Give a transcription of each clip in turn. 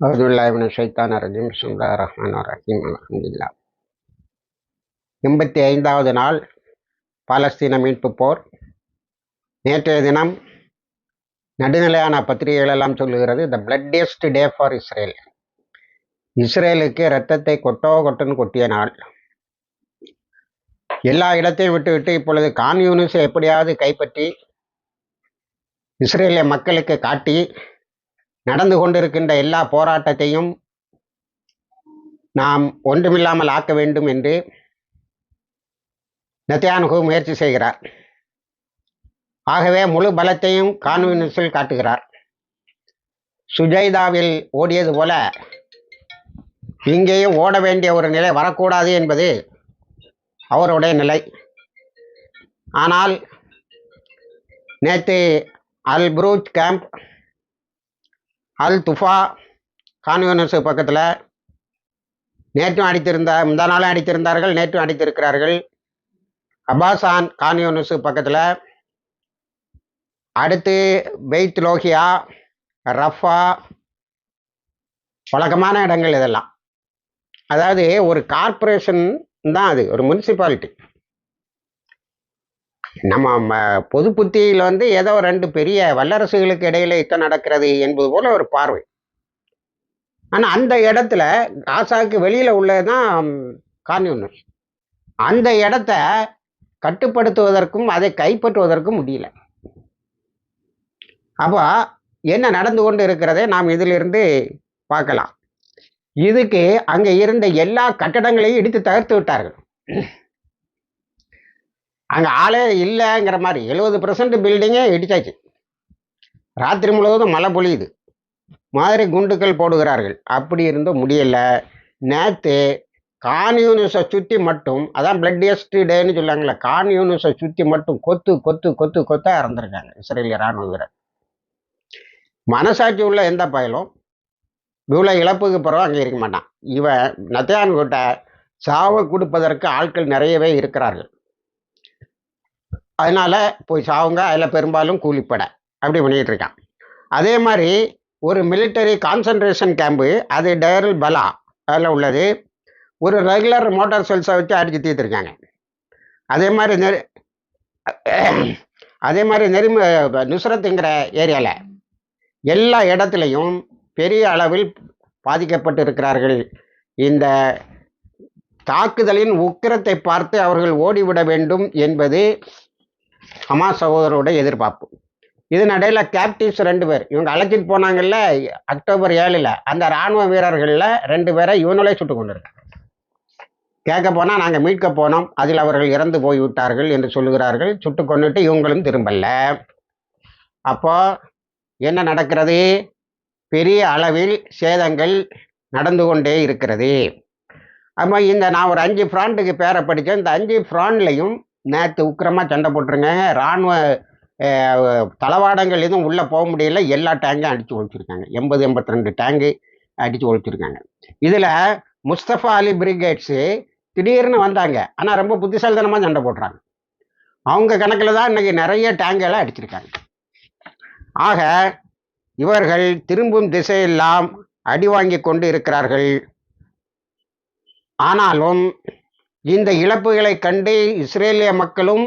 அவுதுல்லாஹிமின ஷைத்தான் ரஜீம். சுல்லா ரஹ்மான் ரஹீம். அலமதுல்லா எண்பத்தி ஐந்தாவது நாள் பாலஸ்தீன மீட்பு போர். நேற்றைய தினம் நடுநிலையான பத்திரிகைகள் எல்லாம் சொல்லுகிறது த பிளட்டியஸ்ட் டே ஃபார் இஸ்ரேல் இஸ்ரேலுக்கு இரத்தத்தை கொட்டோ கொட்டுன்னு கொட்டிய நாள். எல்லா இடத்தையும் விட்டு விட்டு இப்பொழுது கான்யூனிஸை எப்படியாவது கைப்பற்றி இஸ்ரேலிய மக்களுக்கு காட்டி நடந்து கொண்டிருக்கின்ற எல்லா போராட்டத்தையும் நாம் ஒன்றுமில்லாமல் ஆக்க வேண்டும் என்று நத்தியானுகு முயற்சி செய்கிறார். ஆகவே முழு பலத்தையும் கான்வென்ஸில் காட்டுகிறார். சுஜைதாவில் ஓடியது போல இங்கேயும் ஓட வேண்டிய ஒரு நிலை வரக்கூடாது என்பது அவருடைய நிலை. ஆனால் நேற்று அல் புரூச் கேம்ப் அல் துஃபா கான்வெனஸ் பக்கத்தில். நேற்றும் அடித்திருந்த முந்தா நாளும் அடித்திருந்தார்கள் நேற்றும் அடித்திருக்கிறார்கள். அபாசான் கான்யூனஸ் பக்கத்தில். அடுத்து பெய்த் லோகியா ரஃபா. வழக்கமான இடங்கள் இதெல்லாம். அதாவது ஒரு கார்பரேஷன் தான் அது ஒரு முனிசிபாலிட்டி. நம்ம பொது புத்தியில் வந்து ஏதோ ரெண்டு பெரிய வல்லரசுகளுக்கு இடையில இத்தனை நடக்கிறது என்பது போல ஒரு பார்வை. ஆனால் அந்த இடத்துல காசாவுக்கு வெளியில் உள்ளதுதான் கான்யூனிஸ்ட் அந்த இடத்த கட்டுப்படுத்துவதற்கும் அதை கைப்பற்றுவதற்கும் முடியல. அப்போ என்ன நடந்து கொண்டு இருக்கிறதை நாம் இதிலிருந்து பார்க்கலாம். இதுக்கு அங்கே இருந்த எல்லா கட்டடங்களையும் இடித்து தகர்த்து விட்டார்கள். அங்கே ஆளே இல்லைங்கிற மாதிரி எழுபது பர்சன்ட் பில்டிங்கே இடிச்சாச்சு. ராத்திரி முழுவதும் மழை பொழியுது. மாதிரி குண்டுக்கள் போடுகிறார்கள். அப்படி இருந்தும் முடியலை. நேற்று கான்யூனிஸை சுற்றி மட்டும் அதான் பிளட்டியஸ்ட் டேன்னு சொல்லாங்களே கான்யூனிஸை சுற்றி மட்டும் கொத்து கொத்து கொத்து கொத்தா இறந்துருக்காங்க இஸ்ரேலிய ராணுவ வீரர் மனசாட்சி உள்ள எந்த பயலும் இவ்வளோ இழப்புக்கு பிறகு அங்கே இருக்க மாட்டான். இவன் நத்தியான் கிட்ட சாவை கொடுப்பதற்கு ஆட்கள் நிறையவே இருக்கிறார்கள். அதனால் போய் சாவுங்க. அதில் பெரும்பாலும் கூலிப்படை. அப்படி பண்ணிகிட்டு இருக்கான். அதே மாதிரி ஒரு மிலிட்டரி கான்சன்ட்ரேஷன் கேம்பு அது டயரல் பலா அதில் உள்ளது. ஒரு ரெகுலர் மோட்டார் செல்ஸை வச்சு அடித்து தீர்த்துருக்காங்க அதே மாதிரி நெரு அதே மாதிரி நெரும நுசரத்துங்கிற ஏரியாவில் எல்லா இடத்துலையும் பெரிய அளவில் பாதிக்கப்பட்டு இருக்கிறார்கள். இந்த தாக்குதலின் உக்கிரத்தை பார்த்து அவர்கள் ஓடிவிட வேண்டும் என்பது ஹமாஸ் சகோதரோட எதிர்பார்ப்பு. இதனிடையில் கேப்டிவ்ஸ் ரெண்டு பேர். இவங்க அழைச்சிட்டு போனாங்கல்ல அக்டோபர் ஏழில். அந்த இராணுவ வீரர்களில் ரெண்டு பேரை இவங்களே சுட்டு கொண்டிருக்காங்க கேட்க போனால் நாங்கள் மீட்க போனோம். அதில் அவர்கள் இறந்து போய்விட்டார்கள் என்று சொல்லுகிறார்கள். சுட்டு கொண்டுட்டு இவங்களும் திரும்பல. அப்போ என்ன நடக்கிறது? பெரிய அளவில் சேதங்கள் நடந்து கொண்டே இருக்கிறது. அப்போ இந்த நான் ஒரு அஞ்சு ஃப்ராண்டுக்கு பேரை படித்தேன் இந்த அஞ்சு ஃப்ராண்ட்லையும் நேற்று உக்கிரமாக சண்டை போட்டுருங்க. இராணுவ தளவாடங்கள் எதுவும் உள்ளே போக முடியல. எல்லா டேங்கும் அடித்து ஒழிச்சிருக்காங்க. எண்பது எண்பத்தி ரெண்டு டேங்கு அடித்து ஒழிச்சிருக்காங்க. இதில் முஸ்தபா அலி பிரிகேட்ஸு திடீர்னு வந்தாங்க. ஆனால் ரொம்ப புத்திசாலித்தனமாக சண்டை போடுறாங்க. அவங்க கணக்கில் தான் இன்றைக்கி நிறைய டேங்கெல்லாம் அடிச்சிருக்காங்க. ஆக இவர்கள் திரும்பும் திசையெல்லாம் அடி வாங்கி கொண்டு இருக்கிறார்கள். ஆனாலும் இந்த இழப்புகளை கண்டு இஸ்ரேலிய மக்களும்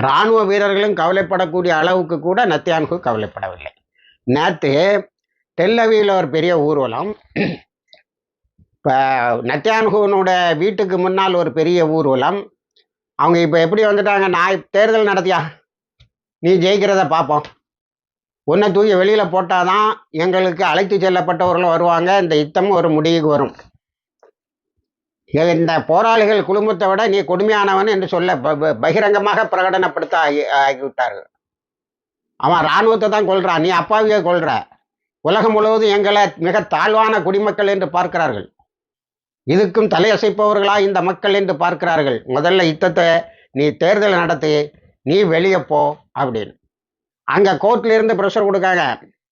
இராணுவ வீரர்களும் கவலைப்படக்கூடிய அளவுக்கு கூட நத்தியான்கு கவலைப்படவில்லை. நேற்று டெல்லவியில் ஒரு பெரிய ஊர்வலம். இப்போ நத்தியான்குவனோட வீட்டுக்கு முன்னால் ஒரு பெரிய ஊர்வலம். அவங்க இப்போ எப்படி வந்துட்டாங்க? நான் தேர்தல் நடத்தியா? நீ ஜெயிக்கிறத பார்ப்போம் உன்னை தூக்கி வெளியில் போட்டால் தான் எங்களுக்கு அழைத்து செல்லப்பட்டவர்களும் வருவாங்க. இந்த யுத்தம் ஒரு முடிவுக்கு வரும். இந்த போராளிகள் குடும்பத்தை விட நீ கொடுமையானவன் என்று சொல்ல பகிரங்கமாக பிரகடனப்படுத்த ஆகி ஆகிவிட்டார்கள். அவன் இராணுவத்தை தான் கொள்றான் நீ அப்பாவியை கொள்ற உலகம் முழுவதும் எங்களை மிக தாழ்வான குடிமக்கள் என்று பார்க்கிறார்கள். இதுக்கும் தலையசைப்பவர்களா இந்த மக்கள் என்று பார்க்கிறார்கள். முதல்ல யுத்தத்தை நீ தேர்தல் நடத்தி நீ வெளியே போ அப்படின்னு. அங்கே கோர்ட்ல இருந்து ப்ரெஷர் கொடுக்காங்க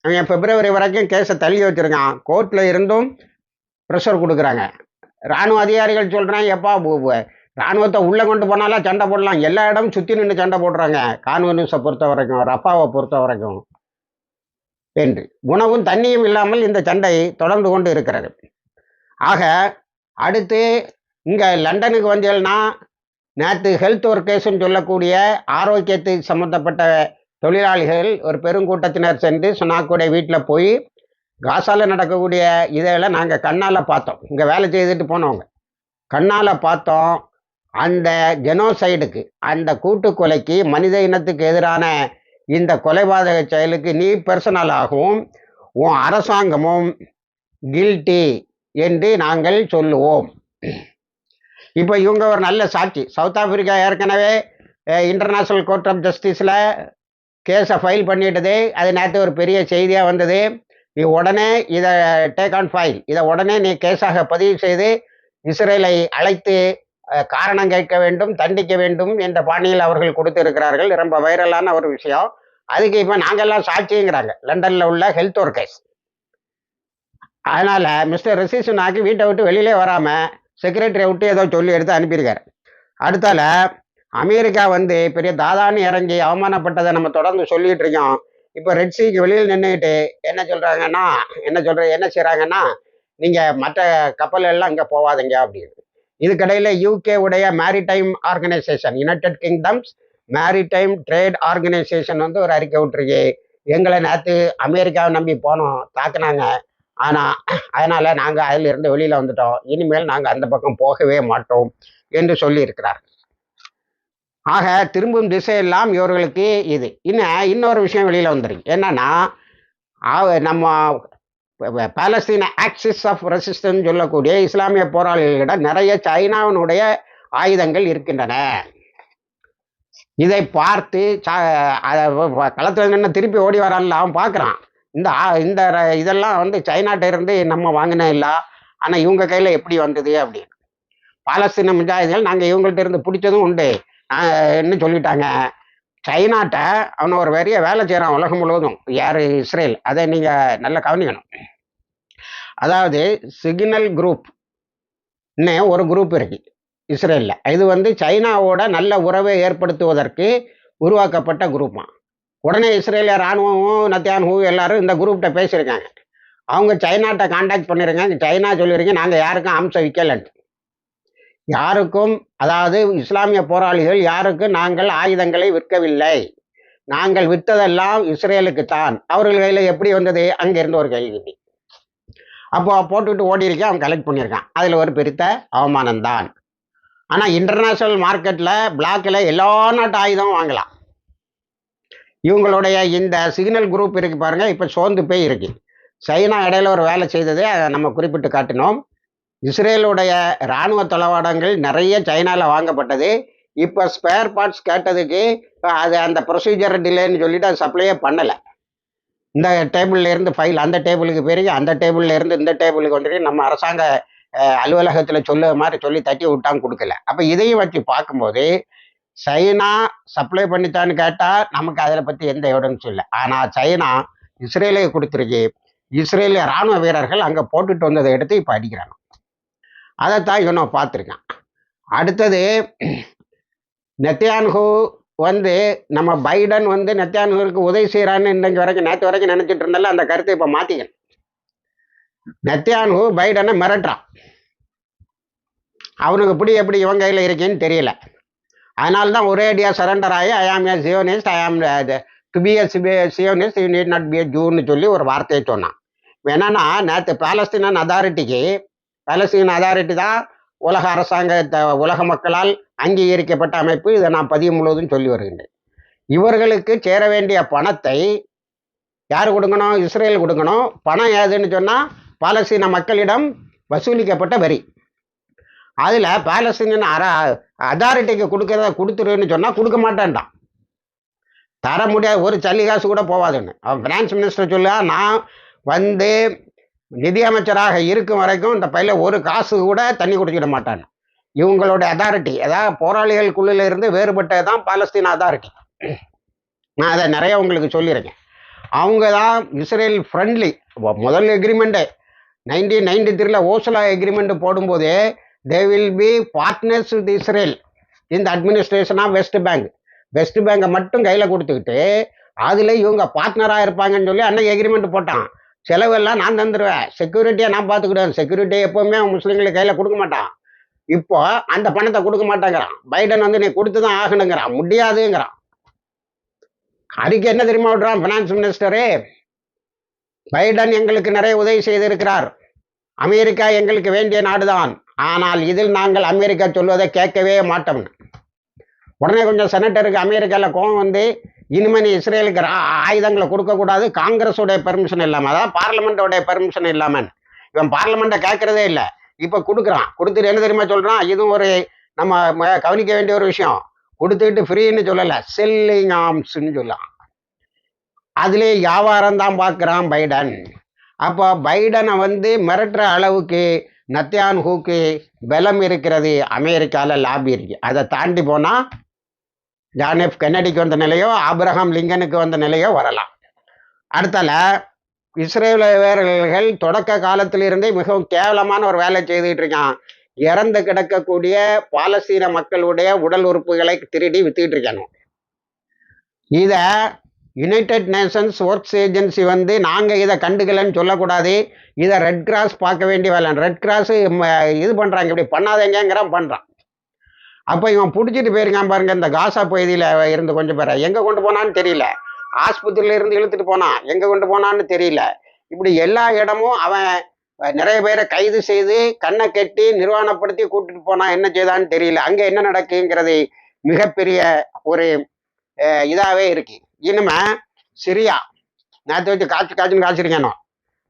அவன் பிப்ரவரி வரைக்கும் கேஸை தள்ளி வச்சிருக்கான். கோர்ட்டில் இருந்தும் ப்ரெஷர் கொடுக்குறாங்க. இராணுவ அதிகாரிகள் சொல்கிறாங்க எப்பா இராணுவத்தை உள்ளே கொண்டு போனாலும் சண்டை போடலாம். எல்லா இடமும் சுற்றி நின்று சண்டை போடுறாங்க. கான்வென்யூஸை பொறுத்த வரைக்கும் ரப்பாவை பொறுத்த வரைக்கும். என்று. உணவும் தண்ணியும் இல்லாமல் இந்த சண்டை தொடர்ந்து கொண்டு இருக்கிறது. ஆக அடுத்து இங்கே லண்டனுக்கு வந்தீங்கன்னா நேற்று ஹெல்த் ஒர்க்கர்ஸ்ன்னு சொல்லக்கூடிய ஆரோக்கியத்துக்கு சம்மந்தப்பட்ட தொழிலாளிகள் ஒரு பெருங்கூட்டத்தினர் சென்று சுனாக்குடைய வீட்டில் போய் காசாவில் நடக்கக்கூடிய இதெல்லாம் நாங்கள் கண்ணால் பார்த்தோம். இங்கே வேலை செய்துட்டு போனவங்க. கண்ணால் பார்த்தோம். அந்த ஜெனோசைடுக்கு அந்த கூட்டு கொலைக்கு மனித இனத்துக்கு எதிரான இந்த கொலைபாதக செயலுக்கு நீ பர்சனலாகவும் உன் அரசாங்கமும் கில்ட்டி என்று நாங்கள் சொல்லுவோம். இப்போ இவங்க ஒரு நல்ல சாட்சி. சவுத் ஆப்பிரிக்கா ஏற்கனவே இன்டர்நேஷ்னல் கோர்ட் ஆஃப் ஜஸ்டிஸில் கேஸை ஃபைல் பண்ணிட்டது. அது நேற்று ஒரு பெரிய செய்தியாக வந்தது. நீ உடனே இதை டேக் ஆன் ஃபைல் இதை உடனே நீ கேஸாக பதிவு செய்து இஸ்ரேலை அழைத்து காரணம் கேட்க வேண்டும் தண்டிக்க வேண்டும் என்ற பாணியில் அவர்கள் கொடுத்திருக்கிறார்கள். ரொம்ப வைரலான ஒரு விஷயம். அதுக்கு இப்போ நாங்கள்லாம் சாட்சிங்கிறாங்க. லண்டனில் உள்ள ஹெல்த் ஒர்க்கர்ஸ் அதனால் மிஸ்டர் ரிஷி சுனாக்கு வீட்டை விட்டு வெளியிலே வராமல் செக்ரட்டரியை விட்டு ஏதோ சொல்லி எடுத்து அனுப்பியிருக்காரு. அடுத்தால அமெரிக்கா வந்து பெரிய தாதான்னு இறங்கி அவமானப்பட்டதை நம்ம தொடர்ந்து சொல்லிட்டு இருக்கோம். இப்போ ரெட் சீக்கு வெளியில் நின்றுக்கிட்டு என்ன சொல்கிறாங்கன்னா என்ன சொல்கிற என்ன செய்கிறாங்கன்னா நீங்கள் மற்ற கப்பல் எல்லாம் இங்கே போகாதீங்க அப்படின்னு. இதுக்கடையில் யூகே உடைய maritime organisation United Kingdom's maritime trade organisation வந்து ஒரு அறிக்கை விட்டுருக்கு. எங்களை நேற்று அமெரிக்காவை நம்பி போனோம் தாக்குனாங்க. ஆனால் அதனால் நாங்கள் அதிலிருந்து வெளியில் வந்துட்டோம். இனிமேல் நாங்கள் அந்த பக்கம் போகவே மாட்டோம் என்று சொல்லியிருக்கிறார் ஆக திரும்பும் திசையெல்லாம் இவர்களுக்கு இது. இன்னும் இன்னொரு விஷயம் வெளியில் வந்துருக்கு. என்னன்னா நம்ம பாலஸ்தீன ஆக்சிஸ் ஆஃப் ரெசிஸ்டன்ஸ் சொல்லக்கூடிய இஸ்லாமிய போராளிகளிடம் நிறைய சைனாவினுடைய ஆயுதங்கள் இருக்கின்றன. இதை பார்த்து களத்தில் நின்று திருப்பி ஓடி வரான்ல அவன் பார்க்குறான் இந்த ஆ- இந்த ர- இதெல்லாம் வந்து சைனாட்ட இருந்து நம்ம வாங்கின இல்லை. ஆனால் இவங்க கையில் எப்படி வந்தது அப்படின்னு. பாலஸ்தீன முஜாஹிதிகள் நாங்கள் இவங்கள்ட்ட இருந்து பிடிச்சதும் உண்டு. என்ன சொல்லிட்டாங்க? சைனாட்ட அவனை ஒரு பெரிய வேலை செய்கிறான் உலகம் முழுவதும். யார்? இஸ்ரேல். அதை நீங்கள் நல்லா கவனிக்கணும். அதாவது சிக்னல் குரூப். இன்னும் ஒரு குரூப் இருக்கு இஸ்ரேலில். இது வந்து சைனாவோட நல்ல உறவை ஏற்படுத்துவதற்கு உருவாக்கப்பட்ட குரூப்பாம் உடனே இஸ்ரேலிய ராணுவமும் நத்தியான்ஹூ எல்லாரும் இந்த குரூப்கிட்ட பேசியிருக்காங்க. அவங்க சைனாட்ட காண்டாக்ட் பண்ணிருக்காங்க. சைனா சொல்லியிருக்கீங்க நாங்கள் யாருக்கும் அம்சம் விற்கலன்ட்டு யாருக்கும் அதாவது இஸ்லாமிய போராளிகள் யாருக்கும் நாங்கள் ஆயுதங்களை விற்கவில்லை. நாங்கள் விற்றதெல்லாம் இஸ்ரேலுக்கு தான். அவர்கள் கையில் எப்படி வந்தது? அங்கிருந்து ஒரு கேள்வி அப்போ போட்டுவிட்டு ஓடி இருக்கேன் அவன் கலெக்ட் பண்ணியிருக்கான். அதில் ஒரு பெருத்த அவமானம்தான். ஆனால் இன்டர்நேஷ்னல் மார்க்கெட்டில் பிளாக்கில் எல்லா நாட்டு ஆயுதம் வாங்கலாம். இவங்களுடைய இந்த சிக்னல் குரூப் இருக்கு பாருங்கள் இப்போ சோர்ந்து போய் இருக்கு. சைனா இடையில ஒரு வேலை செய்தது அதை நம்ம குறிப்பிட்டு காட்டினோம். இஸ்ரேலுடைய இராணுவ தளவாடங்கள் நிறைய சைனாவில் வாங்கப்பட்டது. இப்போ ஸ்பேர் பார்ட்ஸ் கேட்டதுக்கு அது அந்த ப்ரொசீஜர் டிலேன்னு சொல்லிட்டு அது சப்ளையே பண்ணலை. இந்த டேபிள்லேருந்து ஃபைல் அந்த டேபிளுக்கு பெரிய அந்த டேபிள்லேருந்து இந்த டேபிளுக்கு வந்துட்டு நம்ம அரசாங்க அலுவலகத்தில் சொல்ல மாதிரி சொல்லி தட்டி விட்டாங்க கொடுக்கல. அப்போ இதையும் வச்சு பார்க்கும்போது சைனா சப்ளை பண்ணித்தான்னு கேட்டால் நமக்கு அதில் பற்றி எந்த எவிடன்ஸும் இல்லை. ஆனால் சைனா இஸ்ரேலுக்கு கொடுத்துருக்கு. இஸ்ரேலிய ராணுவ வீரர்கள் அங்கே போட்டுட்டு வந்ததை எடுத்து இப்போ அடிக்கிறாங்க. அதைத்தான் இவனும் பார்த்துருக்கான். அடுத்தது நெத்தியான்ஹூ வந்து நம்ம பைடன் வந்து நெத்தியான்ஹூருக்கு உதவி செய்கிறான்னு இன்னைக்கு வரைக்கும் நேற்று வரைக்கும் நினச்சிட்டு இருந்தால அந்த கருத்தை இப்போ மாற்றிக்கணும் நெத்தியான்ஹூ பைடனை மிரட்டுறான். அவனுக்கு இப்படி எப்படி இவன் கையில் இருக்கேன்னு தெரியல. அதனால தான் ஒரே அடியாக சரண்டர் ஆகி ஐ ஆம் a Zionist I am to be a Zionist you need not be a ஜூன்னு சொல்லி ஒரு வார்த்தையை சொன்னான். என்னன்னா நேற்று பாலஸ்தீனன் அதாரிட்டிக்கு பலஸ்தீன் அதாரிட்டி தான் உலக அரசாங்க த- உலக மக்களால் அங்கீகரிக்கப்பட்ட அமைப்பு. இதை நான் பதிவு முழுவதும் சொல்லி வருகின்றேன். இவர்களுக்கு சேர வேண்டிய பணத்தை யார் கொடுக்கணும்? இஸ்ரேல் கொடுக்கணும். பணம் ஏதுன்னு சொன்னால் பாலஸ்தீன மக்களிடம் வசூலிக்கப்பட்ட வரி. அதில் பாலஸ்தீன அர அதாரிட்டிக்கு கொடுக்கறத கொடுத்துருன்னு சொன்னால் கொடுக்க மாட்டேன்டான். தர முடியாது. ஒரு சல்லி காசு கூட போவாதுன்னு. அவன் ஃபினான்ஸ் மினிஸ்டர் சொல்லுவா நான் வந்து நிதியமைச்சராக இருக்கும் வரைக்கும் இந்த பையில ஒரு காசு கூட தண்ணி குடிச்சிட மாட்டான் இவங்களோட அதாரிட்டி அதாவது போராளிகளுக்குள்ள இருந்து வேறுபட்டது தான் பாலஸ்தீன் அதாரிட்டி நான் அதை நிறைய உங்களுக்கு சொல்லியிருக்கேன். அவங்க தான் இஸ்ரேல் ஃப்ரெண்ட்லி முதல் எக்ரிமெண்ட்டு நைன்டீன் நைன்டி த்ரீல ஓசலா எக்ரிமெண்ட் போடும்போதே they will be partners with Israel இந்த administration of West Bank West பேங்கை மட்டும் கையில் கொடுத்துக்கிட்டு அதில் இவங்க பார்ட்னராக இருப்பாங்கன்னு சொல்லி அன்னைக்கு எக்ரிமெண்ட் போட்டான். செலவெல்லாம் நான் தந்துடுவேன் செக்யூரிட்டியை நான் பார்த்துக்கிடுவேன் செக்யூரிட்டி எப்போவுமே முஸ்லீம்களுக்கு கையில் கொடுக்க மாட்டான். இப்போ அந்த பணத்தை கொடுக்க மாட்டேங்கிறான். பைடன் வந்து நீ கொடுத்து தான் ஆகணுங்கிறான். முடியாதுங்கிறான். அதுக்கு என்ன தெரியுமா விடுறான் ஃபினான்ஸ் மினிஸ்டரு பைடன் எங்களுக்கு நிறைய உதவி செய்திருக்கிறார். அமெரிக்கா எங்களுக்கு வேண்டிய நாடுதான். ஆனால் இதில் நாங்கள் அமெரிக்கா சொல்வதை கேட்கவே மாட்டோம்னு உடனே கொஞ்சம் செனட்டருக்கு அமெரிக்காவில் கோவம் வந்து இனிமே நீ இஸ்ரேலுக்கு ஆயுதங்களை கொடுக்கக்கூடாது காங்கிரஸோடைய பெர்மிஷன் இல்லாமல் அதாவது பார்லிமெண்ட்டோடைய பெர்மிஷன் இல்லாமல் இவன் பார்லிமெண்ட்டை கேட்கறதே இல்லை. இப்போ கொடுக்குறான். கொடுத்துட்டு என்ன தெரியுமா சொல்கிறான் இதுவும் ஒரு நம்ம ம- கவனிக்க வேண்டிய ஒரு விஷயம். கொடுத்துட்டு ஃப்ரீன்னு சொல்லலை. செல்லிங் ஆர்ம்ஸ்ன்னு சொல்லலாம் அதிலே வியாபாரம் தான் பார்க்குறான் பைடன். அப்போ பைடனை வந்து மிரட்டுற அளவுக்கு நத்தியான்ஹூக்கு பலம் இருக்கிறது அமெரிக்காவில் லாபி இருக்கு. அதை தாண்டி போனால் ஜான் எஃப் கென்னடிக்கு வந்த நிலையோ ஆப்ரஹாம் லிங்கனுக்கு வந்த நிலையோ வரலாம். அடுத்தால இஸ்ரேலர்கள் தொடக்க காலத்திலிருந்தே மிகவும் கேவலமான ஒரு வேலை செய்துட்டு இருக்கான் இறந்து கிடக்கக்கூடிய பாலஸ்தீன மக்களுடைய உடல் உறுப்புகளை திருடி வித்துக்கிட்டு இருக்கானோ இதை யுனைடெட் நேஷன்ஸ் ஒர்க்ஸ் ஏஜென்சி வந்து நாங்கள் இதை கண்டுக்கலன்னு சொல்லக்கூடாது. இதை ரெட் கிராஸ் பார்க்க வேண்டிய வேலை. ரெட் கிராஸ் இது பண்ணுறாங்க இப்படி பண்ணாதேங்கிறான் பண்ணுறான் அப்போ இவன் பிடிச்சிட்டு போயிருக்கான் பாருங்க இந்த காசா பகுதியில் இருந்து கொஞ்சம் பேரை. எங்கே கொண்டு போனான்னு தெரியல. ஆஸ்பத்திரியில இருந்து இழுத்துட்டு போனான். எங்கே கொண்டு போனான்னு தெரியல. இப்படி எல்லா இடமும் அவன் நிறைய பேரை கைது செய்து கண்ணை கட்டி நிர்வாணப்படுத்தி கூட்டிட்டு போனான் என்ன செய்தான்னு தெரியல. அங்கே என்ன நடக்குங்கிறது மிகப்பெரிய ஒரு இதாகவே இதாவே இருக்கு. இனிமே சிரியா நேற்று வச்சு காய்ச்சி காய்ச்சின்னு காய்ச்சிருக்கணும்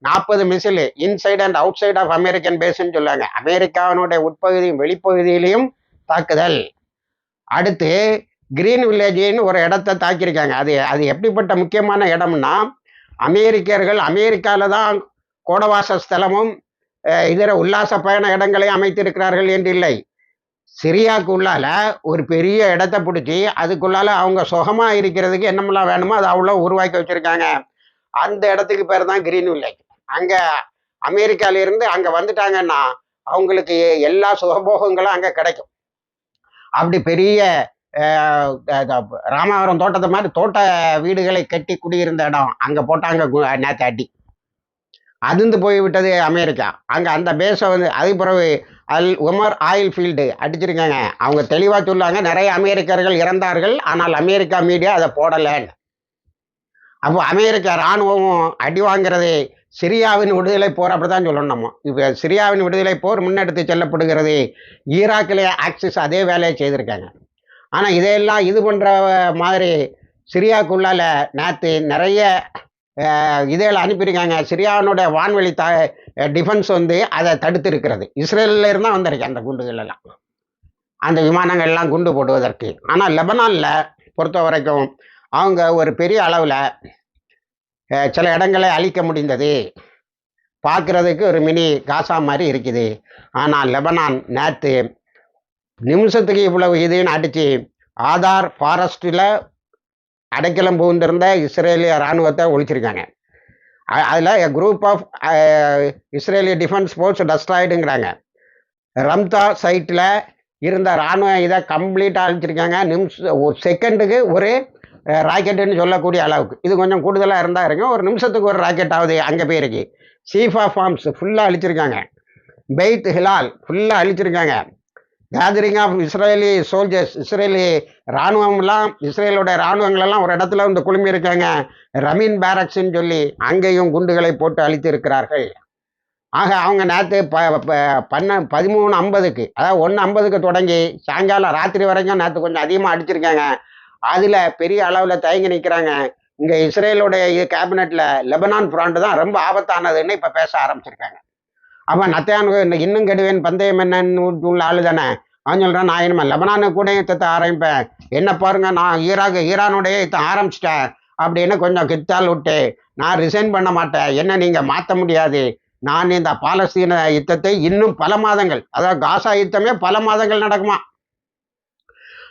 நாற்பது missile inside and outside of American பேஸ்ன்னு சொல்லுவாங்க. அமெரிக்காவினுடைய உட்பகுதியும் வெளிப்பகுதியிலையும் தாக்குதல். அடுத்து கிரீன் வில்லேஜின்னு ஒரு இடத்த தாக்கியிருக்காங்க. அது அது எப்படிப்பட்ட முக்கியமான இடம்னா அமெரிக்கர்கள் அமெரிக்காவில் தான் கோடவாச ஸ்தலமும் இதர உல்லாச பயண இடங்களையும் அமைத்திருக்கிறார்கள் என்று இல்லை. சிரியாவுக்கு உள்ளால ஒரு பெரிய இடத்த பிடிச்சி அதுக்குள்ளால அவங்க சுகமா இருக்கிறதுக்கு என்னமெல்லாம் வேணுமோ அதை அவ்வளோ உருவாக்கி வச்சிருக்காங்க. அந்த இடத்துக்கு பேர் தான் கிரீன் வில்லேஜ் அங்கே அமெரிக்காவிலிருந்து அங்கே வந்துட்டாங்கன்னா அவங்களுக்கு எல்லா சுகபோகங்களும் அங்கே கிடைக்கும். அப்படி பெரிய ராமாவரம் தோட்டத்தை மாதிரி தோட்ட வீடுகளை கட்டி குடியிருந்த இடம். அங்கே போட்டாங்க கு- அடி. அதிர்ந்து போய் விட்டது அமெரிக்கா. அங்கே அந்த பேஸை வந்து அதுக்கு பிறகு அல் உமர் ஆயில் ஃபீல்டு அடிச்சிருக்காங்க. அவங்க தெளிவாக சொல்லாங்க நிறைய அமெரிக்கர்கள் இறந்தார்கள் ஆனால் அமெரிக்கா மீடியா அதை போடலைன்னு. அப்போ அமெரிக்கா இராணுவமும் அடி வாங்குறது சிரியாவின் விடுதலை போர் அப்படிதான் சொல்லணும் நம்ம. இப்போ சிரியாவின் விடுதலை போர் முன்னெடுத்து செல்லப்படுகிறது ஈராக்கிலே ஆக்சிஸ் அதே வேலையை செய்திருக்காங்க. ஆனால் இதையெல்லாம் இது பண்ணுற மாதிரி சிரியாவுக்குள்ளால் நேற்று நிறைய இதையில் இதையெல்லாம் அனுப்பியிருக்காங்க. சிரியாவினுடைய வான்வெளி த டிஃபென்ஸ் வந்து அதை தடுத்து இருக்கிறது இஸ்ரேலில் இருந்தால் வந்திருக்கு அந்த குண்டுகள் எல்லாம் அந்த விமானங்கள் எல்லாம் குண்டு போடுவதற்கு. ஆனால் லெபனானில் பொறுத்த வரைக்கும் அவங்க ஒரு பெரிய அளவில் சில இடங்களை அழிக்க முடிந்தது. பார்க்கறதுக்கு ஒரு மினி காசா மாதிரி இருக்குது. ஆனால் லெபனான் நேற்று நிமிஷத்துக்கு இவ்வளவு இதுன்னு அடித்து ஆதார் ஃபாரஸ்ட்டில் அடைக்கலம் புகுந்திருந்த இஸ்ரேலிய இராணுவத்தை ஒழிச்சிருக்காங்க. அதில் குரூப் ஆஃப் இஸ்ரேலிய டிஃபென்ஸ் ஃபோர்ஸ் டஸ்ட்ராய்டுங்கிறாங்க ரம்தா சைட்டில் இருந்த இராணுவம் இதை கம்ப்ளீட்டாக அழிச்சிருக்காங்க. நிமிஷம் ஒரு செகண்டுக்கு ஒரு ராக்கெட்டுன்னு சொல்லக்கூடிய அளவுக்கு. இது கொஞ்சம் கூடுதலாக இருந்தால் இருக்கும். ஒரு நிமிஷத்துக்கு ஒரு ராக்கெட் ஆகுது அங்கே போயிருக்கு. சீஃபா ஃபார்ம்ஸ் ஃபுல்லாக அழிச்சிருக்காங்க. பெய்த் ஹிலால் ஃபுல்லாக அழிச்சிருக்காங்க. Gathering of Israeli soldiers Israeli இராணுவம்லாம் இஸ்ரேலோட இராணுவங்களெல்லாம் ஒரு இடத்துல வந்து குழுமி இருக்காங்க ரமீன் பேரக்ஸ்ன்னு சொல்லி அங்கேயும் குண்டுகளை போட்டு அழித்து இருக்கிறார்கள் ஆக அவங்க நேற்று ப ப- பன்ன பதிமூணு ஐம்பதுக்கு அதாவது ஒன்று ஐம்பதுக்கு தொடங்கி சாயங்காலம் ராத்திரி வரைக்கும் நேற்று கொஞ்சம் அதிகமாக அடிச்சிருக்காங்க. அதில் பெரிய அளவில் தயங்கி நிற்கிறாங்க இங்கே இஸ்ரேலுடைய கேபினெட்டில் லெபனான் பிராண்டு தான் ரொம்ப ஆபத்தானதுன்னு இப்போ பேச ஆரம்பிச்சிருக்காங்க. அவன் நத்தையான் இன்னும் கெடுவேன் பந்தயம் என்னன்னு உள்ள ஆளு தானே? அவன் சொல்கிறான் நான் இனிமேல் லெபனானு கூட யுத்தத்தை ஆரம்பிப்பேன். என்ன பாருங்க நான் ஈராக் ஈரானுடைய யுத்தம் ஆரம்பிச்சிட்டேன் அப்படின்னு கொஞ்சம் கித்தால் விட்டு நான் ரிசைன் பண்ண மாட்டேன். என்ன நீங்கள் மாற்ற முடியாது? நான் இந்த பாலஸ்தீன யுத்தத்தை இன்னும் பல மாதங்கள் அதாவது காசா யுத்தமே பல மாதங்கள் நடக்குமா?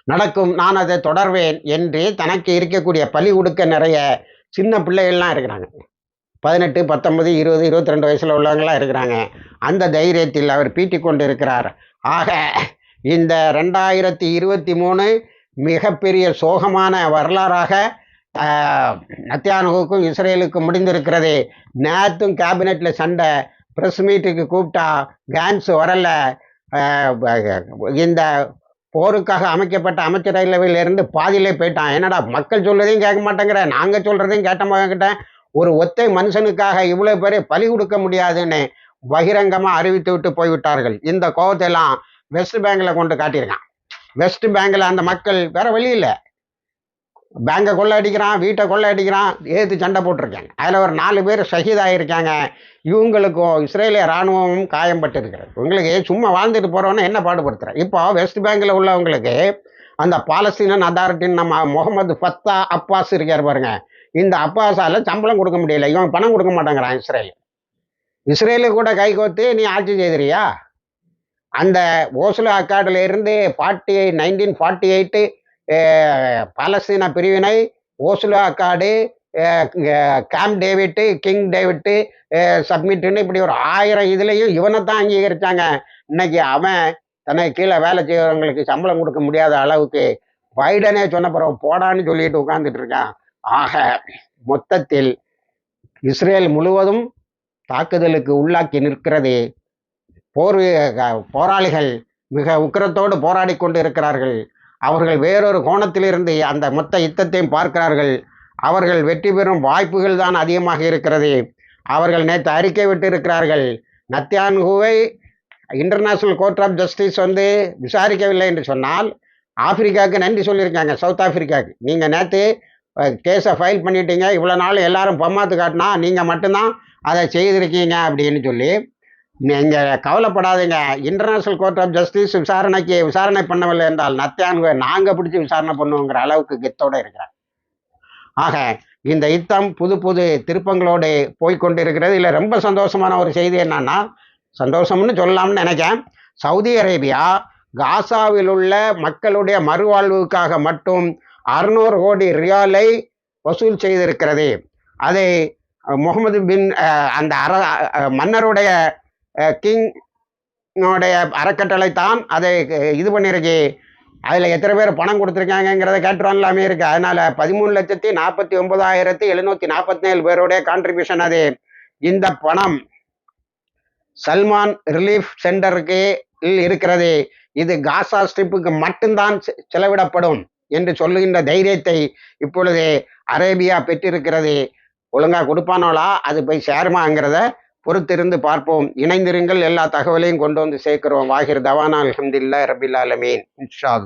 நடக்கும். நான் அதை தொடர்வேன் என்று தனக்கு இருக்கக்கூடிய பலி உடுக்க நிறைய சின்ன பிள்ளைகள்லாம் இருக்கிறாங்க. பதினெட்டு பத்தொன்பது இருபது இருபத்தி ரெண்டு வயசில் உள்ளவங்களாம் இருக்கிறாங்க. அந்த தைரியத்தில் அவர் பீட்டி கொண்டு இருக்கிறார் ஆக இந்த ரெண்டாயிரத்தி இருபத்தி மூணு மிகப்பெரிய சோகமான வரலாறாக நத்தியானுக்கும் இஸ்ரேலுக்கும் முடிந்திருக்கிறது. நேற்றும் கேபினெட்டில் சண்டை. ப்ரெஸ் மீட்டுக்கு கூப்பிட்டா கேன்ஸ் வரலை. இந்த போருக்காக அமைக்கப்பட்ட அமைச்சரவையில் இருந்து பாதியிலே போயிட்டான். என்னடா மக்கள் சொல்றதையும் கேட்க மாட்டேங்கிற நாங்கள் சொல்றதையும் கேட்ட மாட்டேன் ஒரு ஒத்தை மனுஷனுக்காக இவ்வளோ பேரை பலி கொடுக்க முடியாதுன்னு பகிரங்கமாக அறிவித்து விட்டு போய்விட்டார்கள். இந்த கோபத்தை எல்லாம் வெஸ்ட் பேங்க்ல கொண்டு காட்டியிருக்கான். வெஸ்ட் பேங்க்ல அந்த மக்கள் வேற வழி பேங்கை கொள்ளை அடிக்கிறான் வீட்டை கொள்ளை அடிக்கிறான் ஏத்து சண்டை போட்டிருக்காங்க. அதில் ஒரு நாலு பேர் ஷஹீதாகியிருக்காங்க இவங்களுக்கும் இஸ்ரேலிய இராணுவமும் காயம்பட்டிருக்கிறது. இவங்களுக்கு சும்மா வாழ்ந்துட்டு போகிறவன என்ன பாடுபடுத்துகிறேன் இப்போ வெஸ்ட் பேங்கில் உள்ளவங்களுக்கு அந்த பாலஸ்தீனன் அதாரிட்டின்னு நம்ம முகமது ஃபத்தா அப்பாஸ் இருக்கார் பாருங்க. இந்த அப்பாஸால் சம்பளம் கொடுக்க முடியல. இவன் பணம் கொடுக்க மாட்டேங்கிறான் இஸ்ரேல் இஸ்ரேலு கூட கை கோத்து நீ ஆட்சி செய்திரியா அந்த ஓஸ்லோ அக்காடுல இருந்து ஃபார்ட்டி நைன்டீன் ஃபார்ட்டி எயிட்டு பாலஸ்தீன பிரிவினை Oslo accord Camp David King David சப்மிட்டுன்னு இப்படி ஒரு ஆயிரம் இதுலேயும் இவனை தான் அங்கீகரிச்சாங்க. இன்னைக்கு அவன் தனக்கு கீழே வேலை செய்கிறவங்களுக்கு சம்பளம் கொடுக்க முடியாத அளவுக்கு பைடனே சொன்ன பிறகு போடான்னு சொல்லிட்டு உட்காந்துட்டு இருக்கான். ஆக மொத்தத்தில் இஸ்ரேல் முழுவதும் தாக்குதலுக்கு உள்ளாக்கி நிற்கிறது. போர் போராளிகள் மிக உக்கிரத்தோடு போராடி கொண்டு இருக்கிறார்கள். அவர்கள் வேறொரு கோணத்திலிருந்து அந்த மொத்த யுத்தத்தையும் பார்க்கிறார்கள். அவர்கள் வெற்றி பெறும் வாய்ப்புகள் தான் அதிகமாக இருக்கிறது. அவர்கள் நேற்று அறிக்கை விட்டு இருக்கிறார்கள் நத்தியான்ஹுவை இன்டர்நேஷனல் கோர்ட் ஆஃப் ஜஸ்டிஸ் வந்து விசாரிக்கவில்லை என்று சொன்னால் ஆப்பிரிக்காவுக்கு நன்றி சொல்லியிருக்காங்க சவுத் ஆப்பிரிக்காவுக்கு. நீங்கள் நேற்று கேஸை ஃபைல் பண்ணிட்டீங்க இவ்வளோ நாள் எல்லாரும் பம்மாத்து காட்டினா நீங்கள் மட்டும்தான் அதை செய்திருக்கீங்க அப்படின்னு சொல்லி நீங்கள் கவலைப்படாதீங்க. இன்டர்நேஷ்னல் கோர்ட் ஆஃப் ஜஸ்டிஸ் விசாரணைக்கு விசாரணை பண்ணவில்லை என்றால் நத்தியான்குவை நாங்கள் பிடிச்சி விசாரணை பண்ணுவோங்கிற அளவுக்கு கெத்தோடு இருக்கிறாங்க. ஆக இந்த யுத்தம் புது புது திருப்பங்களோடு போய்கொண்டிருக்கிறது. இல்லை ரொம்ப சந்தோஷமான ஒரு செய்தி என்னன்னா சந்தோஷம்னு சொல்லலாம்னு நினைக்கேன் சவுதி அரேபியா காசாவில் உள்ள மக்களுடைய மறுவாழ்வுக்காக மட்டும் அறுநூறு கோடி ரியாலை வசூல் செய்திருக்கிறது. அதை முகமது பின் அந்த அர மன்னருடைய கிங் உடைய அறக்கட்டளை தான் அதை இது பண்ணியிருக்கு அதில் எத்தனை பேர் பணம் கொடுத்துருக்காங்கங்கிறத கேட்டுருவான்ல இருக்குது அதனால் பதிமூணு லட்சத்தி நாற்பத்தி ஒன்பதாயிரத்தி எழுநூற்றி நாற்பத்தேழு பேருடைய கான்ட்ரிபியூஷன் அது. இந்த பணம் சல்மான் ரிலீஃப் சென்டருக்கு இருக்கிறது. இது காசா ஸ்ட்ரிப்புக்கு மட்டும்தான் செ- செலவிடப்படும் என்று சொல்லுகின்ற தைரியத்தை இப்பொழுது அரேபியா பெற்றிருக்கிறது. ஒழுங்கா கொடுப்பானோலா? அது போய் சேருமாங்கிறத பொறுத்திருந்து பார்ப்போம். இணைந்திருங்கள். எல்லா தகவலையும் கொண்டு வந்து சேர்க்கிறோம். வாகிர் தவானா அலமதுல்லா ரபில் ஆலமீன். இன்ஷா